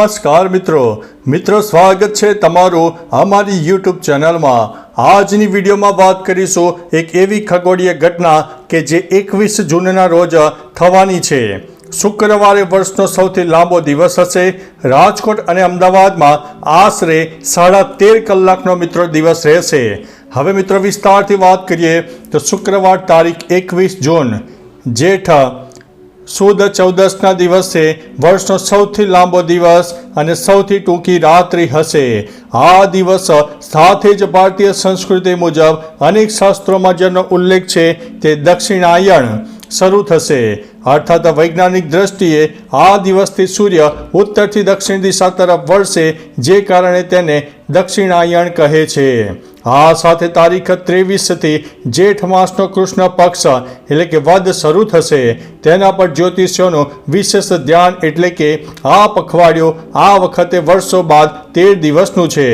નમસ્કાર મિત્રો. મિત્રો, સ્વાગત છે તમારું અમારી યુટ્યુબ ચેનલમાં. આજની વિડીયોમાં વાત કરીશું એક એવી ખગોળીય ઘટના કે જે એકવીસ જૂનના રોજ થવાની છે. શુક્રવારે વર્ષનો સૌથી લાંબો દિવસ હશે. રાજકોટ અને અમદાવાદમાં આશરે સાડા તેર કલાકનો મિત્રો દિવસ રહેશે. હવે મિત્રો વિસ્તારથી વાત કરીએ તો શુક્રવાર તારીખ એકવીસ જૂન. જેઠ સુદ ચૌદસના દિવસે વર્ષનો સૌથી લાંબો દિવસ અને સૌથી ટૂંકી રાત્રિ હશે. આ દિવસ સાથે જ ભારતીય સંસ્કૃતિ મુજબ અનેક શાસ્ત્રોમાં જેનો ઉલ્લેખ છે તે દક્ષિણાયણ શરૂ થશે. અર્થાત વૈજ્ઞાનિક દ્રષ્ટિએ આ દિવસથી સૂર્ય ઉત્તરથી દક્ષિણ દિશા તરફ વળશે, જે કારણે તેને દક્ષિણાયણ કહે છે. આ સાથે તારીખ ત્રેવીસથી જેઠ માસનો કૃષ્ણ પક્ષ, એટલે કે વદ શરૂ થશે. તેના પર જ્યોતિષ્યોનું વિશેષ ધ્યાન એટલે કે આ પખવાડિયું આ વખતે વર્ષો બાદ તેર દિવસનું છે.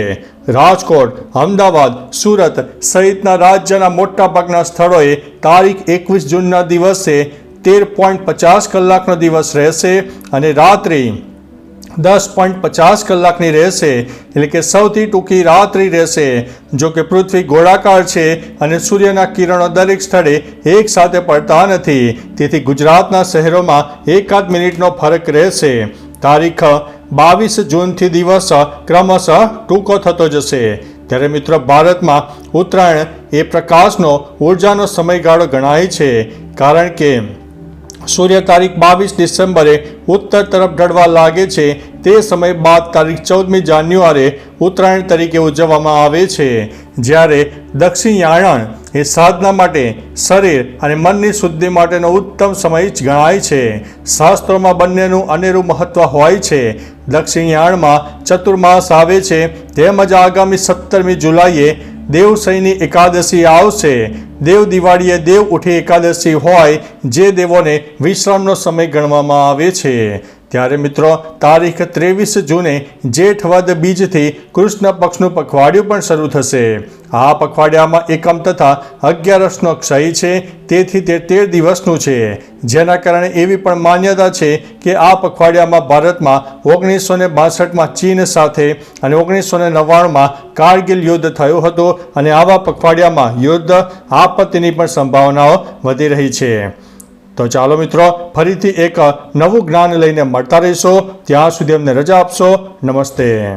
રાજકોટ, અમદાવાદ, સુરત સહિતના રાજ્યના મોટાભાગના સ્થળોએ તારીખ એકવીસ જૂનના દિવસે તેર પોઈન્ટ પચાસ કલાકનો દિવસ રહેશે અને રાત્રિ દસ પોઈન્ટ પચાસ કલાકની રહેશે. એટલે કે સૌથી ટૂંકી રાત્રિ રહેશે, જો કે પૃથ્વી ગોળાકાર છે અને સૂર્યના કિરણો દરેક સ્થળે એક સાથે પડતા નથી. તેથી ગુજરાતના શહેરોમાં એકાદ મિનિટનો ફરક રહેશે. તારીખ બાવીસ જૂનથી દિવસ ક્રમશઃ ટૂંકો થતો જશે. ત્યારે મિત્રો, ભારતમાં ઉત્તરાયણ એ પ્રકાશનો, ઉર્જાનો સમયગાળો ગણાય છે. કારણ કે સૂર્ય તારીખ બાવીસ ડિસેમ્બરે ઉત્તર તરફ ઢળવા લાગે છે. તે સમય બાદ તારીખ ચૌદમી જાન્યુઆરે ઉત્તરાયણ તરીકે ઉજવવામાં આવે છે. જ્યારે દક્ષિણાયણ એ સાધના માટે શરીર અને મનની શુદ્ધિ માટેનો ઉત્તમ સમય ગણાય છે. શાસ્ત્રોમાં બંનેનું અનેરું મહત્વ હોય છે. દક્ષિણયાણમાં ચતુર્માસ આવે છે. તેમજ આગામી સત્તરમી જુલાઈએ દેવસૈની એકાદશી આવશે. દેવ દિવાળીએ દેવ ઉઠી એકાદશી હોય, જે દેવોને વિશ્રામનો સમય ગણવામાં આવે છે. ત્યારે મિત્રો, તારીખ ત્રેવીસ જૂને જેઠવદ બીજથી કૃષ્ણ પક્ષનું પખવાડિયું પણ શરૂ થશે. આ પખવાડિયામાં એકમ તથા અગિયારસનો ક્ષય છે, તેથી તે તેર દિવસનું છે. જેના કારણે એવી પણ માન્યતા છે કે આ પખવાડિયામાં ભારતમાં ઓગણીસો ને બાસઠમાં ચીન સાથે અને ઓગણીસો ને નવ્વાણુંમાં કારગિલ યુદ્ધ થયું હતું અને આવા પખવાડિયામાં યુદ્ધ, આપત્તિની પણ સંભાવનાઓ વધી રહી છે. તો ચાલો મિત્રો, ફરીથી એક નવું જ્ઞાન લઈને મળતા રહીશો. ત્યાં સુધી અમને રજા આપશો. નમસ્તે.